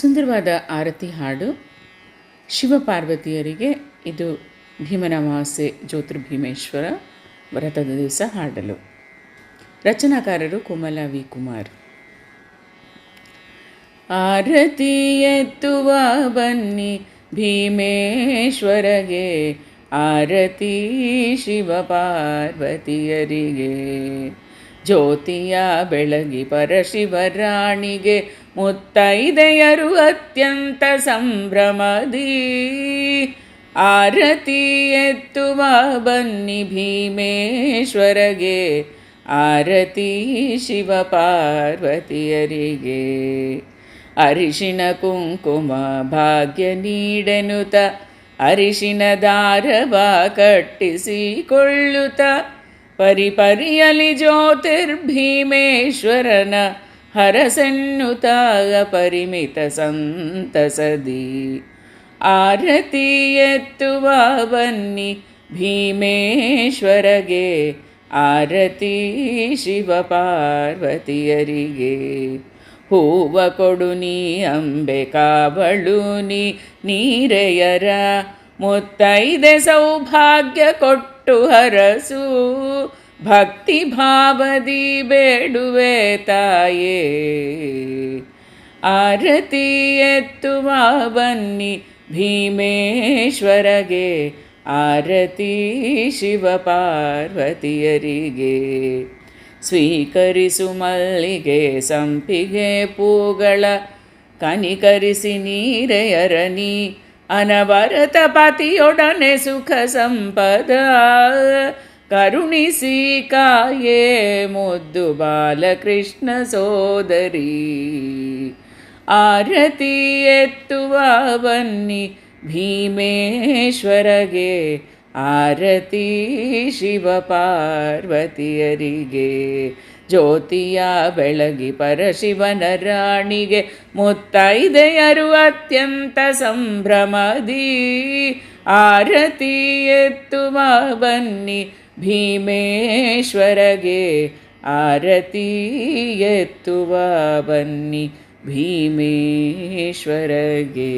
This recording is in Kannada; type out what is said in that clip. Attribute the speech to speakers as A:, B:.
A: ಸುಂದರವಾದ ಆರತಿ ಹಾಡು. ಶಿವಪಾರ್ವತಿಯರಿಗೆ ಇದು ಭೀಮನ ಅಮಾವಾಸ್ಯೆ ಜ್ಯೋತಿರ್ಭೀಮೇಶ್ವರ ವ್ರತದ ದಿವಸ ಹಾಡಲು. ರಚನಾಕಾರರು ಕೋಮಲ ವಿ. ಕುಮಾರ್. ಆರತಿ ಎತ್ತುವ ಬನ್ನಿ ಭೀಮೇಶ್ವರಗೆ, ಆರತಿ ಶಿವಪಾರ್ವತಿಯರಿಗೆ. ಜ್ಯೋತಿಯ ಬೆಳಗಿ ಪರಶಿವರಾಣಿಗೆ ಮುತ್ತೈದೆಯರು ಅತ್ಯಂತ ಸಂಭ್ರಮದಿ. ಆರತಿ ಎತ್ತುವ ಬನ್ನಿ ಭೀಮೇಶ್ವರಗೆ, ಆರತಿ ಶಿವ ಪಾರ್ವತಿಯರಿಗೆ. ಅರಿಶಿನ ಕುಂಕುಮ ಭಾಗ್ಯ ನೀಡನುತ, ಅರಿಶಿನ ದಾರವ ಕಟ್ಟಿಸಿಕೊಳ್ಳುತ್ತ ಪರಿಪರಿಯಲಿ ಜ್ಯೋತಿರ್ಭೀಮೇಶ್ವರನ ಹರಸೆನ್ನುತ್ತಾಗ ಪರಿಮಿತ ಸಂತಸದಿ. ಆರತಿ ಎತ್ತುವ ಬನ್ನಿ ಭೀಮೇಶ್ವರಗೆ, ಆರತಿ ಶಿವ ಪಾರ್ವತಿಯರಿಗೆ ಹೂವ ಕೊಡು ನೀ ಅಂಬೆ ಕಾವಳು ನೀ ನೀರೆಯರ, ಮುತ್ತೈದೆ ಸೌಭಾಗ್ಯ ಕೊಟ್ಟು ಹರಸು. ಭಕ್ತಿ ಭಾವದಿ ಬೇಡುವೆ ತಾಯೇ ಆರತಿ ಎತ್ತುವ ಬನ್ನಿ ಭೀಮೇಶ್ವರಗೆ ಆರತಿ ಶಿವ ಪಾರ್ವತಿಯರಿಗೆ ಸ್ವೀಕರಿಸು ಮಲ್ಲಿಗೆ ಸಂಪಿಗೆ ಪೂಗಳ ಕನಿಕರಿಸಿ ನೀರೆಯರನಿ ಅನವರತ ಪತಿಯೊಡನೆ ಸುಖ ಸಂಪದ ಕರುಣಿಸಿ ಕಾಯೇ ಮುದ್ದು ಬಾಲಕೃಷ್ಣ ಸೋದರಿ. ಆರತಿ ಎತ್ತುವ ಬನ್ನಿ ಭೀಮೇಶ್ವರಗೆ, ಆರತಿ ಶಿವ ಪಾರ್ವತಿಯರಿಗೆ ಜ್ಯೋತಿಯ ಬೆಳಗಿ ಪರಶಿವನ ರಾಣಿಗೆ ಮುತ್ತೈದೆಯರು ಅತ್ಯಂತ ಸಂಭ್ರಮದಿ. ಆರತಿ ಎತ್ತುವ ಬನ್ನಿ ಭೀಮೇಶ್ವರಗೆ ಆರತಿ ಎತ್ತುವ ಬನ್ನಿ ಭೀಮೇಶ್ವರಗೆ.